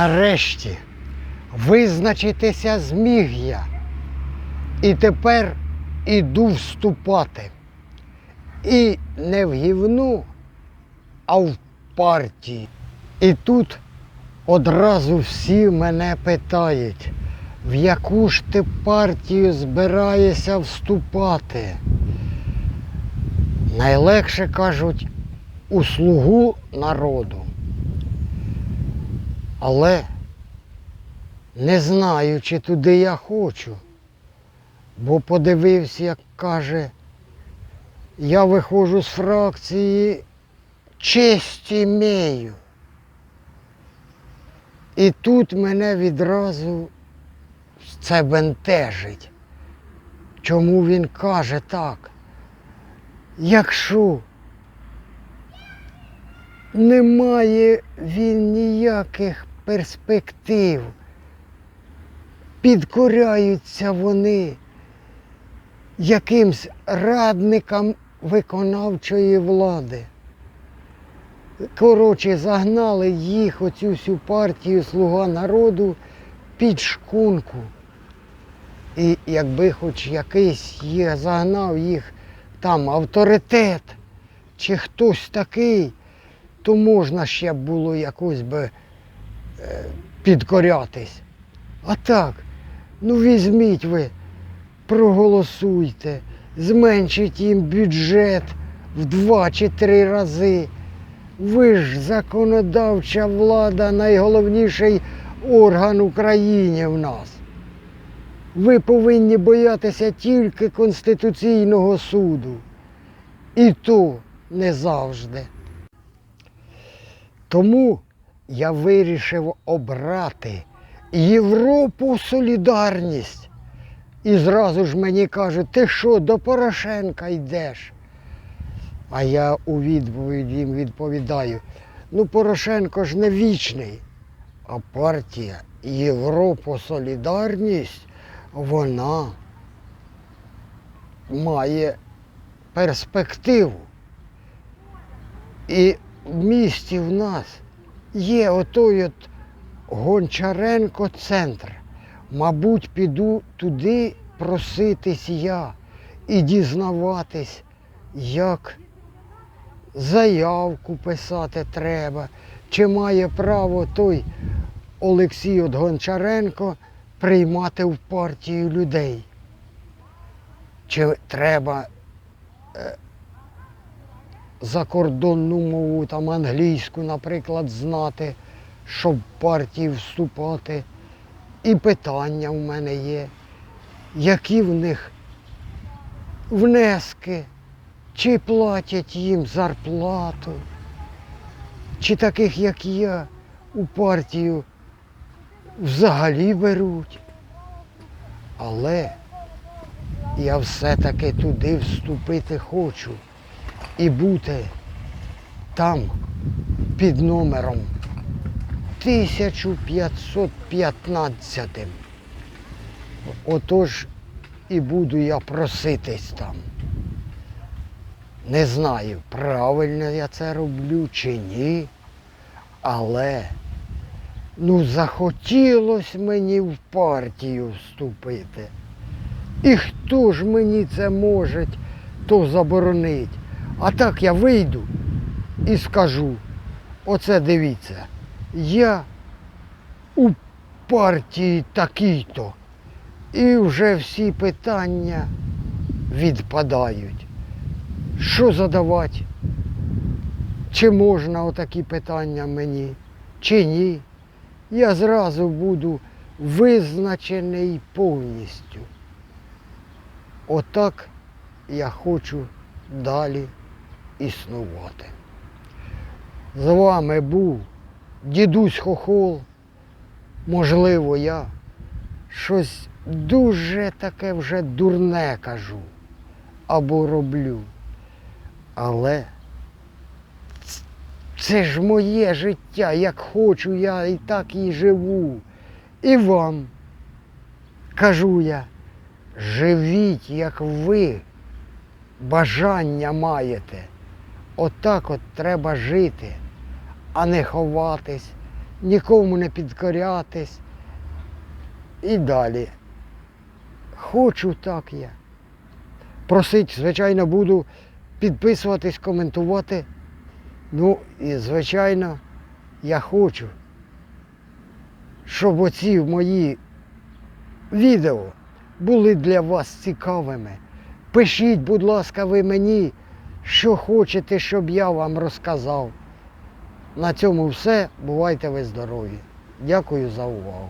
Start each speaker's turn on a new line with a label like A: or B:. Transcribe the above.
A: Нарешті визначитися зміг я. І тепер іду вступати. І не в гівну, а в партії. І тут одразу всі мене питають, в яку ж ти партію збираєшся вступати. Найлегше кажуть у слугу народу. Але не знаю, чи туди я хочу. Бо подивився, як каже, я виходжу з фракції честь імею. І тут мене відразу це бентежить. Чому він каже так? Якщо немає він ніяких перспектив, підкоряються вони якимсь радникам виконавчої влади. Коротше, загнали їх, оцю всю партію Слуга народу під шкунку. І якби хоч якийсь є, загнав їх там авторитет чи хтось такий, то можна ще було якось би підкорятись. А так, ну візьміть ви, проголосуйте, зменшіть їм бюджет в два чи три рази. Ви ж законодавча влада, найголовніший орган України в нас. Ви повинні боятися тільки Конституційного суду. І то не завжди. Тому я вирішив обрати Європу Солідарність. І зразу ж мені кажуть, ти що, до Порошенка йдеш? А я у відповідь їм відповідаю: ну Порошенко ж не вічний, а партія Європа Солідарність, вона має перспективу. І в місті в нас є отой от Гончаренко центр. Мабуть, піду туди проситись я і дізнаватись, як заявку писати треба, чи має право той Олексій от Гончаренко приймати в партію людей. Чи треба е, закордонну мову, там англійську, наприклад, знати, щоб в партії вступати. І питання в мене є, які в них внески, чи платять їм зарплату, чи таких, як я, у партію взагалі беруть. Але я все-таки туди вступити хочу і бути там під номером 1515. Отож і буду я проситись там. Не знаю, правильно я це роблю чи ні, але ну захотілось мені в партію вступити. І хто ж мені це може то заборонить? А так я вийду і скажу, оце дивіться, я у партії такій-то. І вже всі питання відпадають. Що задавати? Чи можна отакі питання мені, чи ні? Я зразу буду визначений повністю. Отак я хочу далі існувати. З вами був дідусь Хохол. Можливо, я щось дуже таке вже дурне кажу або роблю. Але це ж моє життя, як хочу я і так і живу. І вам кажу я, живіть, як ви бажання маєте. Отак от треба жити, а не ховатись нікому не підкорятись. І далі. Хочу так я. Просить, звичайно, буду підписуватись, коментувати. Ну і, звичайно, я хочу, щоб оці мої відео були для вас цікавими. Пишіть, будь ласка, ви мені, що хочете, щоб я вам розказав. На цьому все. Бувайте ви здорові. Дякую за увагу.